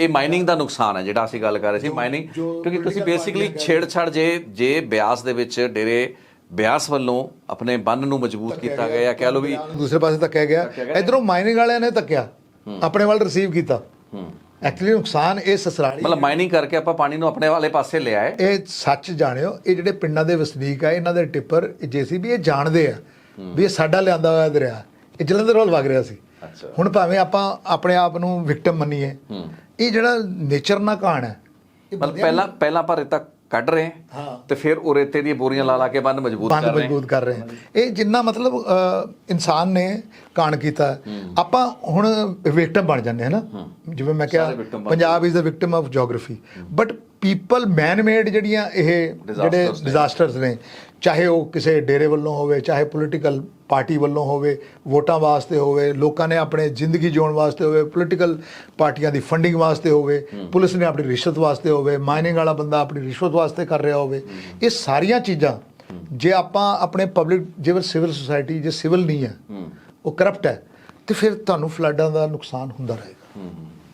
ਇਹ ਮਾਈਨਿੰਗ ਦਾ ਨੁਕਸਾਨ ਹੈ ਜਿਹੜਾ ਅਸੀਂ ਗੱਲ ਕਰ ਰਹੇ ਸੀ ਮਾਈਨਿੰਗ ਕਿਉਂਕਿ ਤੁਸੀਂ ਬੇਸਿਕਲੀ ਛੇੜਛਾੜ ਜੇ ਜੇ ਬਿਆਸ ਦੇ ਵਿੱਚ ਡੇਰੇ ਬਿਆਸ ਵੱਲੋਂ ਆਪਣੇ ਬੰਨ ਨੂੰ ਮਜ਼ਬੂਤ ਕੀਤਾ ਗਿਆ ਜਾਂ ਕਹਿ ਲਓ ਵੀ ਦੂਸਰੇ ਪਾਸੇ ਧੱਕਿਆ ਗਿਆ। ਇਧਰੋਂ ਮਾਈਨਿੰਗ ਵਾਲਿਆਂ ਨੇ ਧੱਕਿਆ। ਆਪਣੇ ਵੱਲ ਰਿਸੀਵ ਕੀਤਾ। ਐਕਚੁਅਲੀ ਨੁਕਸਾਨ ਇਹ ਸਸਰਾਲੀ ਮਤਲਬ ਮਾਈਨਿੰਗ ਕਰਕੇ ਆਪਾਂ ਪਾਣੀ ਨੂੰ ਆਪਣੇ ਵਾਲੇ ਪਾਸੇ ਲਿਆਏ ਇਹ ਸੱਚ ਜਾਣਿਓ ਇਹ ਜਿਹੜੇ ਪਿੰਡਾਂ ਦੇ ਵਸਨੀਕ ਆ ਇਹਨਾਂ ਦੇ ਟਿੱਪਰ ਜੀਸੀਬੀ ਇਹ ਜਾਣਦੇ ਆ ਵੀ ਇਹ ਸਾਡਾ ਲਿਆਂਦਾ ਹੋਇਆ ਦਰਿਆ। ਇਹ ਜਲੰਧਰ ਵੱਲ ਵਗ ਰਿਹਾ ਸੀ। ਹੁਣ ਭਾਵੇਂ ਆਪਾਂ ਆਪਣੇ ਆਪ ਨੂੰ ਵਿਕਟਮ ਮੰਨੀਏ ਇਹ ਜਿਹੜਾ ਨੇਚਰ ਨਾਲ ਕਹਾਣ ਹੈ ਮਤਲਬ ਪਹਿਲਾਂ ਪਹਿਲਾਂ ਆਪਾਂ ਰੇਤਾ ਕੱਢ ਰਹੇ ਹਾਂ। ਤੇ ਫਿਰ ਉਹ ਰੇਤੇ ਦੀਆਂ ਬੋਰੀਆਂ ਲਾ ਲਾ ਕੇ ਬੰਨ ਮਜ਼ਬੂਤ ਬੰਦ ਕਰ ਰਹੇ ਮਜ਼ਬੂਤ ਕਰ ਰਹੇ ਇਹ ਜਿੰਨਾ ਮਤਲਬ ਇਨਸਾਨ ਨੇ ਕਾਣ ਕੀਤਾ ਆਪਾਂ ਹੁਣ ਵਿਕਟਮ ਬਣ ਜਾਂਦੇ ਹਾਂ ਨਾ। ਜਿਵੇਂ ਮੈਂ ਕਿਹਾ Punjab is a victim of geography but people man made ਜਿਹੜੀਆਂ ਇਹ ਜਿਹੜੇ। ਡਿਜ਼ਾਸਟਰਸ ਨੇ ਚਾਹੇ ਉਹ ਕਿਸੇ ਡੇਰੇ ਵੱਲੋਂ ਹੋਵੇ ਚਾਹੇ ਪੋਲੀਟੀਕਲ ਪਾਰਟੀ ਵੱਲੋਂ ਹੋਵੇ ਵੋਟਾਂ ਵਾਸਤੇ ਹੋਵੇ ਲੋਕਾਂ ਨੇ ਆਪਣੇ ਜ਼ਿੰਦਗੀ ਜਿਉਣ ਵਾਸਤੇ ਹੋਵੇ ਪੋਲੀਟੀਕਲ ਪਾਰਟੀਆਂ ਦੀ ਫੰਡਿੰਗ ਵਾਸਤੇ ਹੋਵੇ ਪੁਲਿਸ ਨੇ ਆਪਣੀ ਰਿਸ਼ਵਤ ਵਾਸਤੇ ਹੋਵੇ ਮਾਈਨਿੰਗ ਵਾਲਾ ਬੰਦਾ ਆਪਣੀ ਰਿਸ਼ਵਤ ਵਾਸਤੇ ਕਰ ਰਿਹਾ ਹੋਵੇ ਇਹ ਸਾਰੀਆਂ ਚੀਜ਼ਾਂ ਜੇ ਆਪਾਂ ਆਪਣੇ ਪਬਲਿਕ ਜਿਵੇਂ ਸਿਵਲ ਸੁਸਾਇਟੀ ਜੇ ਸਿਵਲ ਨਹੀਂ ਹੈ ਉਹ ਕਰਪਟ ਹੈ ਤੇ ਫਿਰ ਤੁਹਾਨੂੰ ਫਲੱਡਾਂ ਦਾ ਨੁਕਸਾਨ ਹੁੰਦਾ ਰਹੇਗਾ।